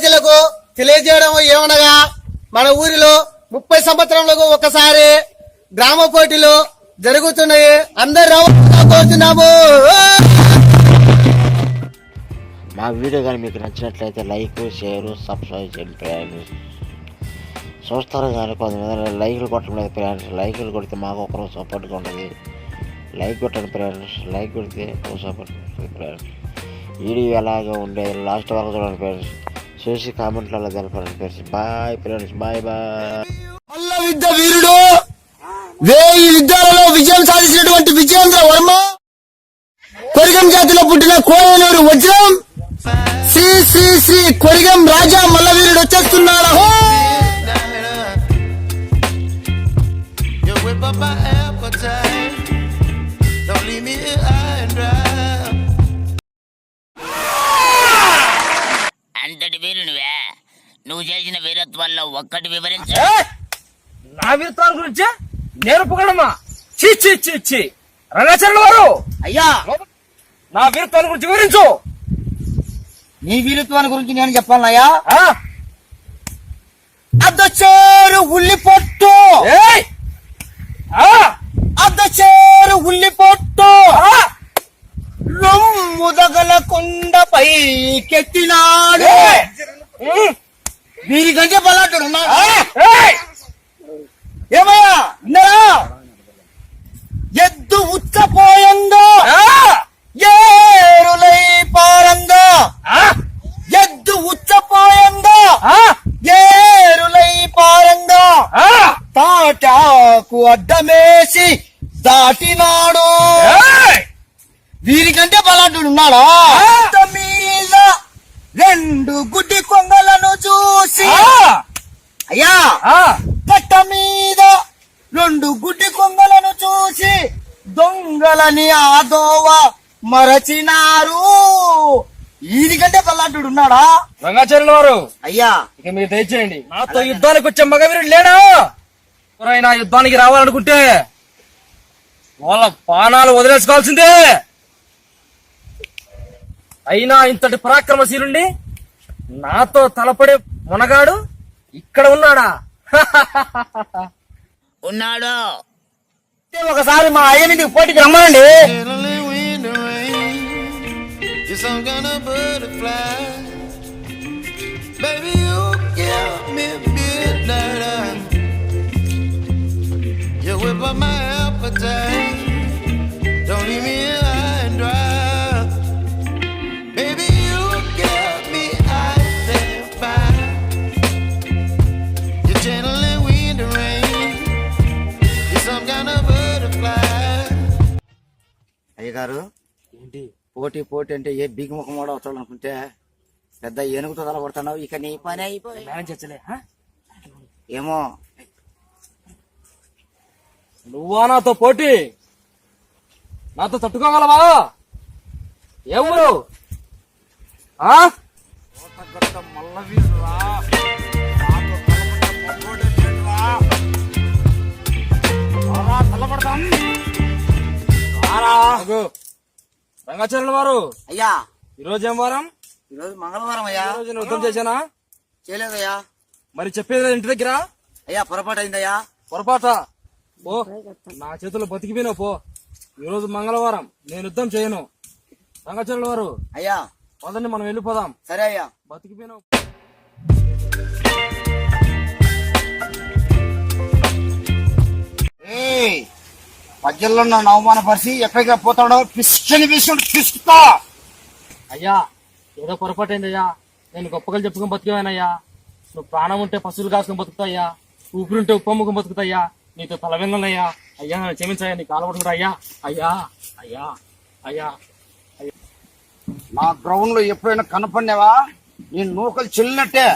ప్రజలకు తెలియజేయడం ఏమనగా మన ఊరిలో ముప్పై సంవత్సరంలో ఒకసారి గ్రామ పోటీలు జరుగుతున్నాయి. అందరు కోరుతున్నాము. మా వీడియో కానీ మీకు నచ్చినట్లయితే లైక్ షేర్ సబ్స్క్రైబ్ చేయండి ప్రయాణిస్ చూస్తారు కానీ కొంతమంది లైక్లు కొట్టడం లేదు ప్రయాణిస్ లైక్లు కొడితే మాకు ఒకరు సపోర్ట్గా ఉంటుంది. లైక్ కొట్టండి ప్రయాణిస్ లైక్ కొడితే ఒక సపోర్ట్ ప్రయాణిస్ వీడియో ఎలాగ ఉండేది లాస్ట్ వరకు చూడండి ఫ్రెండ్స్. చూసి కామెంట్లలో తెలపండి బాయ్ ఫ్రెండ్స్ బాయ్ బాయ్. మల్ల విద్య వీరుడు. వేయి విద్యాలలో విజయం సాధించినటువంటి విజయేంద్ర వర్మ. కొరిగం జాతిలో పుట్టిన కోయనూరు వజ్రం. శ్రీ శ్రీ శ్రీ కొరిగం రాజా మల్లవీరుడు వచ్చేస్తున్నాడు. చేసిన వీరత్వాల్లో ఒక్కటి వివరించు నా వీరత్వాల గురించి? నేను పొగడమా చి చి చి చి రంగాచరణ వారు అయ్యా! నా వీరత్వాల గురించి వివరించు. నీ వీరత్వాన్ని గురించి నేను చెప్పాలయ్యా ఆ? అద్దచేరు ఉల్లి పొట్టు! అద్దచేరు ఉల్లి పొట్టు ఆ! రొమ్ము దగల కొండపై కెత్తినాడు! వీరికంటే ఏయ్! ఏమయ్యా విన్నారా ఎద్దు ఉచ్చపోయందో! ఏరులై పారందో ఆ! ఎద్దు ఉచ్చపోయందో ఆ! ఏరులై పారందో! తాటాకు అడ్డమేసి దాటినాడు! వీరికంటే బలాఢ్యుడు ఉన్నాడా చూసి దొంగలని ఆదోవ మరచినారు. వీరికంటే బలాఢ్యుడు ఉన్నాడా? రంగాచరణ వారు అయ్యా. ఇక మీరు దయచేయండి. నాతో యుద్ధానికి వచ్చే మగవీరుడు లేడా? ఎవరైనా యుద్ధానికి రావాలనుకుంటే వాళ్ళ పానాలు వదిలేసుకోవాల్సిందే. అయినా ఇంతటి పరాక్రమశీలుండి నాతో తలపడే మునగాడు ఇక్కడ ఉన్నాడా? ఉన్నాడు. ఒకసారి మా అయ్యని పోటీకి రమ్మనండి Chilling wind and rain. You're some kind of butterfly. Baby, you give me midnight. You whip up my appetite. Don't leave me అయ్యగారు ఏంటి? పోటీ పోటీ అంటే ఏ బిగ్ ముఖం కూడా వచ్చాలనుకుంటే పెద్ద ఏనుగుతో తలపడుతున్నావు ఇక నీ పని అయిపోయి? ఏమో. నువ్వా నాతో పోటీ? నాతో తట్టుకోగలవా? ఎవరు ఆ? అగో. రంగాచరణ వారు. అయ్యా. ఈరోజు ఏం వారం? ఈరోజు మంగళవారం అయ్యా. ఈ రోజు నేను యుద్ధం చేశానా? చేయలేదయ్యా. మరి చెప్పేది లేదు ఇంటి దగ్గర? అయ్యా పొరపాటు అయిందయ్యా. పొరపాట? పో. నా చేతుల్లో బతికిపోయినావు పో. ఈరోజు మంగళవారం నేను యుద్ధం చేయను. రంగాచరణ వారు అయ్యా. పదండి మనం వెళ్ళిపోదాం. సరే అయ్యా. బతికిపోయినావు. మధ్యలో నన్ను అవమానపరిచి ఎక్కడికి పోతాడో పిస్టని పిసుడు పిసుకుతా అయ్యా ఏదో పొరపాటైందయ్యా? నేను గొప్పగా చెప్పుకొని బతికేవానయ్యా. నువ్వు ప్రాణం ఉంటే పశువులు కాసుకొని బతుకుతాయ్యా. ఊపిరుంటే ఉప్పమ్ముకొని బతుకుతాయ్యా. నీతో తల వెంగలయ్యా అయ్యా నన్ను క్షమించాయా నీ కాలపడుతుంటా అయ్యా అయ్యా అయ్యా అయ్యా. నా గ్రౌండ్లో ఎప్పుడైనా కనపడినావా? నీ నూకలు చెల్లినట్టే.